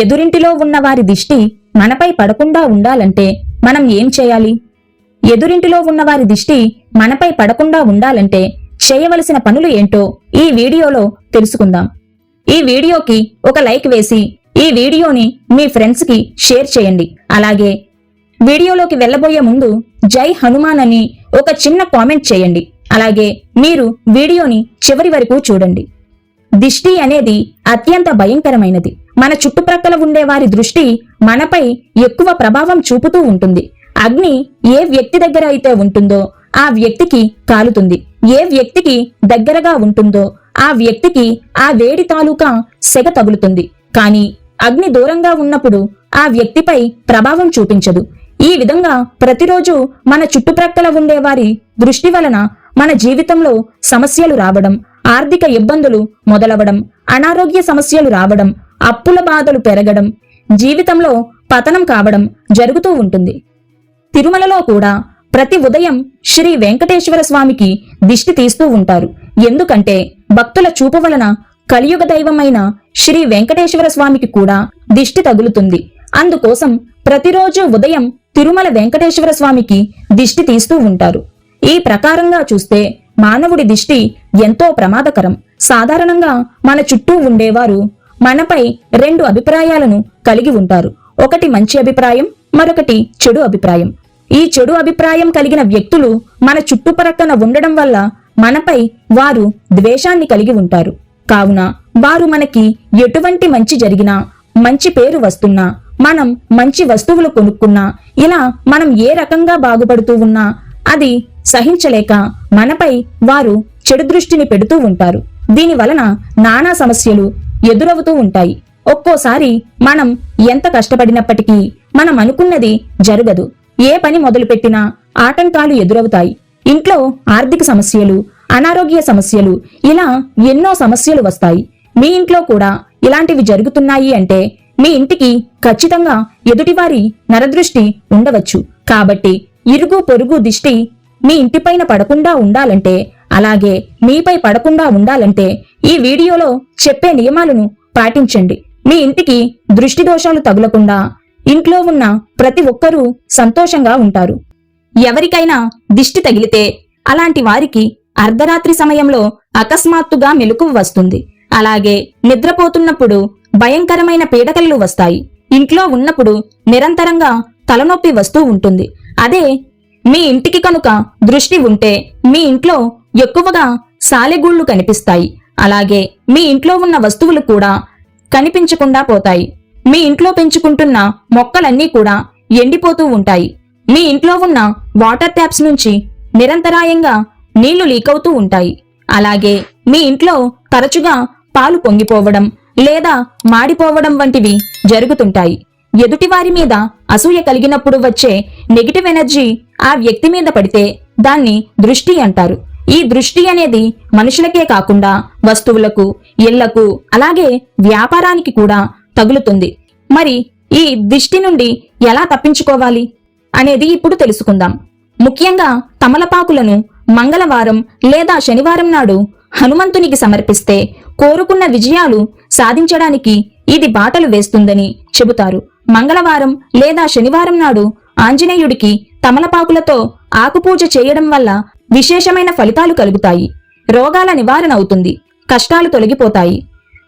ఎదురింటిలో ఉన్న వారి దిష్టి మనపై పడకుండా ఉండాలంటే మనం ఏం చేయాలి? ఎదురింటిలో ఉన్న వారి దిష్టి మనపై పడకుండా ఉండాలంటే చేయవలసిన పనులు ఏంటో ఈ వీడియోలో తెలుసుకుందాం. ఈ వీడియోకి ఒక లైక్ వేసి ఈ వీడియోని మీ ఫ్రెండ్స్కి షేర్ చేయండి. అలాగే వీడియోలోకి వెళ్ళబోయే ముందు జై హనుమాన్ అని ఒక చిన్న కామెంట్ చేయండి. అలాగే మీరు వీడియోని చివరి వరకు చూడండి. దిష్టి అనేది అత్యంత భయంకరమైనది. మన చుట్టుప్రక్కల ఉండే వారి దృష్టి మనపై ఎక్కువ ప్రభావం చూపుతూ ఉంటుంది. అగ్ని ఏ వ్యక్తి దగ్గర అయితే ఉంటుందో ఆ వ్యక్తికి కాలుతుంది. ఏ వ్యక్తికి దగ్గరగా ఉంటుందో ఆ వ్యక్తికి ఆ వేడి తాలూకా సెగ తగులుతుంది. కానీ అగ్ని దూరంగా ఉన్నప్పుడు ఆ వ్యక్తిపై ప్రభావం చూపించదు. ఈ విధంగా ప్రతిరోజు మన చుట్టుప్రక్కల ఉండే వారి దృష్టి వలన మన జీవితంలో సమస్యలు రావడం ఆర్థిక ఇబ్బందులు మొదలవడం అనారోగ్య సమస్యలు రావడం అప్పుల బాధలు పెరగడం జీవితంలో పతనం కావడం జరుగుతూ ఉంటుంది. తిరుమలలో కూడా ప్రతి ఉదయం శ్రీ వెంకటేశ్వర స్వామికి దిష్టి తీస్తూ ఉంటారు. ఎందుకంటే భక్తుల చూపు వలన కలియుగ దైవమైన శ్రీ వెంకటేశ్వర స్వామికి కూడా దిష్టి తగులుతుంది. అందుకోసం ప్రతిరోజు ఉదయం తిరుమల వెంకటేశ్వర స్వామికి దిష్టి తీస్తూ ఉంటారు. ఈ ప్రకారంగా చూస్తే మానవుడి దిష్టి ఎంతో ప్రమాదకరం. సాధారణంగా మన చుట్టూ ఉండేవారు మనపై రెండు అభిప్రాయాలను కలిగి ఉంటారు. ఒకటి మంచి అభిప్రాయం మరొకటి చెడు అభిప్రాయం. ఈ చెడు అభిప్రాయం కలిగిన వ్యక్తులు మన చుట్టుపక్కన ఉండడం వల్ల మనపై వారు ద్వేషాన్ని కలిగి ఉంటారు. కావున వారు మనకి ఎటువంటి మంచి జరిగినా మంచి పేరు వస్తున్నా మనం మంచి వస్తువులు కొనుక్కున్నా ఇలా మనం ఏ రకంగా బాగుపడుతూ ఉన్నా అది సహించలేక మనపై వారు చెడు దృష్టిని పెడుతూ ఉంటారు. దీని వలన నానా సమస్యలు ఎదురవుతూ ఉంటాయి. ఒక్కోసారి మనం ఎంత కష్టపడినప్పటికీ మనం అనుకున్నది జరగదు. ఏ పని మొదలుపెట్టినా ఆటంకాలు ఎదురవుతాయి. ఇంట్లో ఆర్థిక సమస్యలు అనారోగ్య సమస్యలు ఇలా ఎన్నో సమస్యలు వస్తాయి. మీ ఇంట్లో కూడా ఇలాంటివి జరుగుతున్నాయి అంటే మీ ఇంటికి ఖచ్చితంగా ఎదుటివారి నరదృష్టి ఉండవచ్చు. కాబట్టి ఇరుగు పొరుగు దిష్టి మీ ఇంటిపైన పడకుండా ఉండాలంటే అలాగే మీపై పడకుండా ఉండాలంటే ఈ వీడియోలో చెప్పే నియమాలను పాటించండి. మీ ఇంటికి దృష్టి దోషాలు తగులకుండా ఇంట్లో ఉన్న ప్రతి ఒక్కరూ సంతోషంగా ఉంటారు. ఎవరికైనా దిష్టి తగిలితే అలాంటి వారికి అర్ధరాత్రి సమయంలో అకస్మాత్తుగా మెలకు వస్తుంది. అలాగే నిద్రపోతున్నప్పుడు భయంకరమైన పీడకలు వస్తాయి. ఇంట్లో ఉన్నప్పుడు నిరంతరంగా తలనొప్పి వస్తూ ఉంటుంది. అదే మీ ఇంటికి కనుక దృష్టి ఉంటే మీ ఇంట్లో ఎక్కువగా సాలెగూళ్ళు కనిపిస్తాయి. అలాగే మీ ఇంట్లో ఉన్న వస్తువులు కూడా కనిపించకుండా పోతాయి. మీ ఇంట్లో పెంచుకుంటున్న మొక్కలన్నీ కూడా ఎండిపోతూ ఉంటాయి. మీ ఇంట్లో ఉన్న వాటర్ ట్యాప్స్ నుంచి నిరంతరాయంగా నీళ్ళు లీకవుతూ ఉంటాయి. అలాగే మీ ఇంట్లో తరచుగా పాలు పొంగిపోవడం లేదా మాడిపోవడం వంటివి జరుగుతుంటాయి. ఎదుటివారి మీద అసూయ కలిగినప్పుడు వచ్చే నెగిటివ్ ఎనర్జీ ఆ వ్యక్తి మీద పడితే దాన్ని దృష్టి అంటారు. ఈ దృష్టి అనేది మనుషులకే కాకుండా వస్తువులకు ఇళ్ళకు అలాగే వ్యాపారానికి కూడా తగులుతుంది. మరి ఈ దిష్టి నుండి ఎలా తప్పించుకోవాలి అనేది ఇప్పుడు తెలుసుకుందాం. ముఖ్యంగా తమలపాకులను మంగళవారం లేదా శనివారం నాడు హనుమంతునికి సమర్పిస్తే కోరుకున్న విజయాలు సాధించడానికి ఇది బాటలు వేస్తుందని చెబుతారు. మంగళవారం లేదా శనివారం నాడు ఆంజనేయుడికి తమలపాకులతో ఆకుపూజ చేయడం వల్ల విశేషమైన ఫలితాలు కలుగుతాయి. రోగాల నివారణ అవుతుంది. కష్టాలు తొలగిపోతాయి.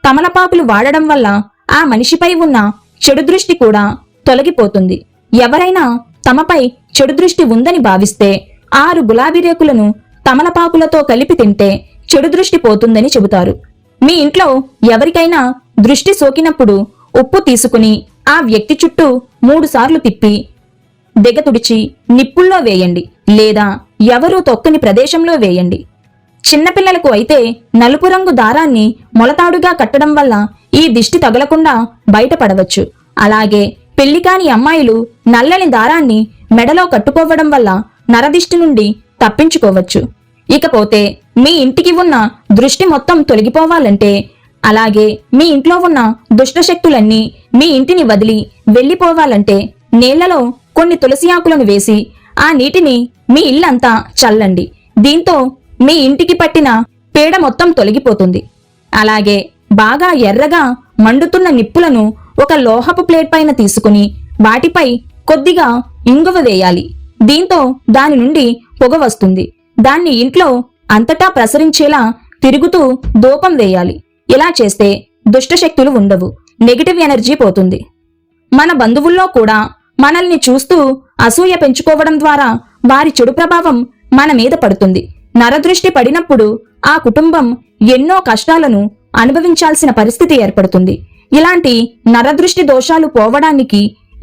తమలపాకులు వాడడం వల్ల ఆ మనిషిపై ఉన్న చెడు దృష్టి కూడా తొలగిపోతుంది. ఎవరైనా తమపై చెడు దృష్టి ఉందని భావిస్తే ఆరు గులాబీ రేకులను తమలపాకులతో కలిపి తింటే చెడు దృష్టి పోతుందని చెబుతారు. మీ ఇంట్లో ఎవరికైనా దృష్టి సోకినప్పుడు ఉప్పు తీసుకుని ఆ వ్యక్తి చుట్టూ మూడుసార్లు తిప్పి తిప్పి దిగతుడిచి నిప్పుల్లో వేయండి లేదా ఎవరూ తొక్కని ప్రదేశంలో వేయండి. చిన్నపిల్లలకు అయితే నలుపు రంగు దారాన్ని మొలతాడుగా కట్టడం వల్ల ఈ దిష్టి తగలకుండా బయటపడవచ్చు. అలాగే పెళ్ళికాని అమ్మాయిలు నల్లని దారాన్ని మెడలో కట్టుకోవడం వల్ల నరదిష్టి నుండి తప్పించుకోవచ్చు. ఇకపోతే మీ ఇంటికి ఉన్న దృష్టి మొత్తం తొలగిపోవాలంటే అలాగే మీ ఇంట్లో ఉన్న దుష్టశక్తులన్నీ మీ ఇంటిని వదిలి వెళ్ళిపోవాలంటే నీళ్ళలో కొన్ని తులసి ఆకులను వేసి ఆ నీటిని మీ ఇల్లంతా చల్లండి. దీంతో మీ ఇంటికి పట్టిన పీడ మొత్తం తొలగిపోతుంది. అలాగే బాగా ఎర్రగా మండుతున్న నిప్పులను ఒక లోహపు ప్లేట్ పైన తీసుకుని వాటిపై కొద్దిగా ఇంగువ వేయాలి. దీంతో దాని నుండి పొగ వస్తుంది. దాన్ని ఇంట్లో అంతటా ప్రసరించేలా తిరుగుతూ దూపం వేయాలి. ఇలా చేస్తే దుష్టశక్తులు ఉండవు. నెగిటివ్ ఎనర్జీ పోతుంది. మన బంధువుల్లో కూడా మనల్ని చూస్తూ అసూయ పెంచుకోవడం ద్వారా వారి చెడు ప్రభావం మన మీద పడుతుంది. నరదృష్టి పడినప్పుడు ఆ కుటుంబం ఎన్నో కష్టాలను అనుభవించాల్సిన పరిస్థితి ఏర్పడుతుంది. ఇలాంటి నరదృష్టి దోషాలు పోవడానికి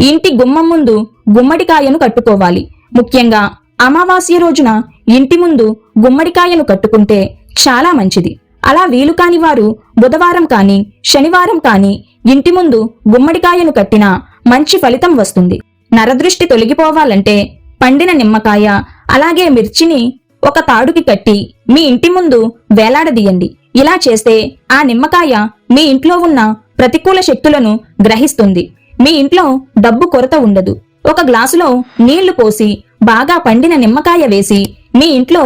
ఇంటి గుమ్మం ముందు గుమ్మడికాయను కట్టుకోవాలి. ముఖ్యంగా అమావాస్య రోజున ఇంటి ముందు గుమ్మడికాయను కట్టుకుంటే చాలా మంచిది. అలా వీలు కాని వారు బుధవారం కాని శనివారం కాని ఇంటి ముందు గుమ్మడికాయను కట్టినా మంచి ఫలితం వస్తుంది. నరదృష్టి తొలగిపోవాలంటే పండిన నిమ్మకాయ అలాగే మిర్చిని ఒక తాడుకి కట్టి మీ ఇంటి ముందు వేలాడదీయండి. ఇలా చేస్తే ఆ నిమ్మకాయ మీ ఇంట్లో ఉన్న ప్రతికూల శక్తులను గ్రహిస్తుంది. మీ ఇంట్లో డబ్బు కొరత ఉండదు. ఒక గ్లాసులో నీళ్ళు పోసి బాగా పండిన నిమ్మకాయ వేసి మీ ఇంట్లో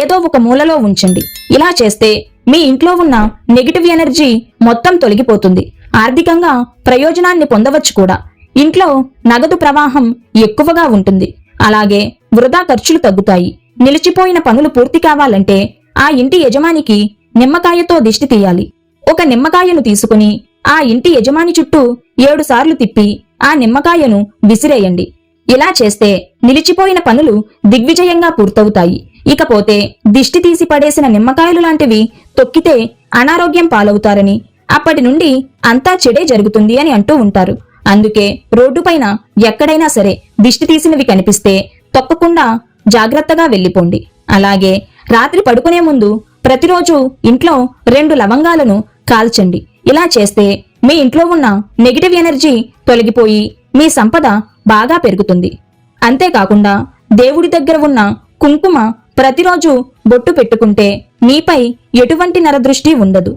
ఏదో ఒక మూలలో ఉంచండి. ఇలా చేస్తే మీ ఇంట్లో ఉన్న నెగిటివ్ ఎనర్జీ మొత్తం తొలగిపోతుంది. ఆర్థికంగా ప్రయోజనాన్ని పొందవచ్చు కూడా. ఇంట్లో నగదు ప్రవాహం ఎక్కువగా ఉంటుంది. అలాగే వృధా ఖర్చులు తగ్గుతాయి. నిలిచిపోయిన పనులు పూర్తి కావాలంటే ఆ ఇంటి యజమానికి నిమ్మకాయతో దిష్టి తీయాలి. ఒక నిమ్మకాయను తీసుకుని ఆ ఇంటి యజమాని చుట్టూ ఏడు సార్లు తిప్పి ఆ నిమ్మకాయను విసిరేయండి. ఇలా చేస్తే నిలిచిపోయిన పనులు దిగ్విజయంగా పూర్తవుతాయి. ఇకపోతే దిష్టి తీసి పడేసిన నిమ్మకాయలు లాంటివి తొక్కితే అనారోగ్యం పాలవుతారని అప్పటి నుండి అంతా చెడే జరుగుతుంది అని అంటూ ఉంటారు. అందుకే రోడ్డుపైన ఎక్కడైనా సరే దిష్టి తీసినవి కనిపిస్తే తొక్కకుండా జాగ్రత్తగా వెళ్ళిపోండి. అలాగే రాత్రి పడుకునే ముందు ప్రతిరోజు ఇంట్లో రెండు లవంగాలను కాల్చండి. ఇలా చేస్తే మీ ఇంట్లో ఉన్న నెగిటివ్ ఎనర్జీ తొలగిపోయి మీ సంపద బాగా పెరుగుతుంది. అంతేకాకుండా దేవుడి దగ్గర ఉన్న కుంకుమ ప్రతిరోజు బొట్టు పెట్టుకుంటే మీపై ఎటువంటి నరదృష్టి ఉండదు.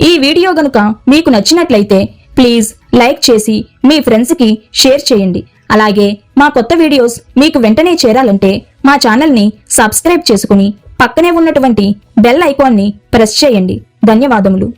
ఈ వీడియో గనుక మీకు నచ్చినట్లయితే ప్లీజ్ లైక్ చేసి మీ ఫ్రెండ్స్కి షేర్ చేయండి. అలాగే మా కొత్త వీడియోస్ మీకు వెంటనే చేరాలంటే మా ఛానల్ని సబ్స్క్రైబ్ చేసుకుని పక్కనే ఉన్నటువంటి బెల్ ఐకాన్ని ప్రెస్ చేయండి. ధన్యవాదములు.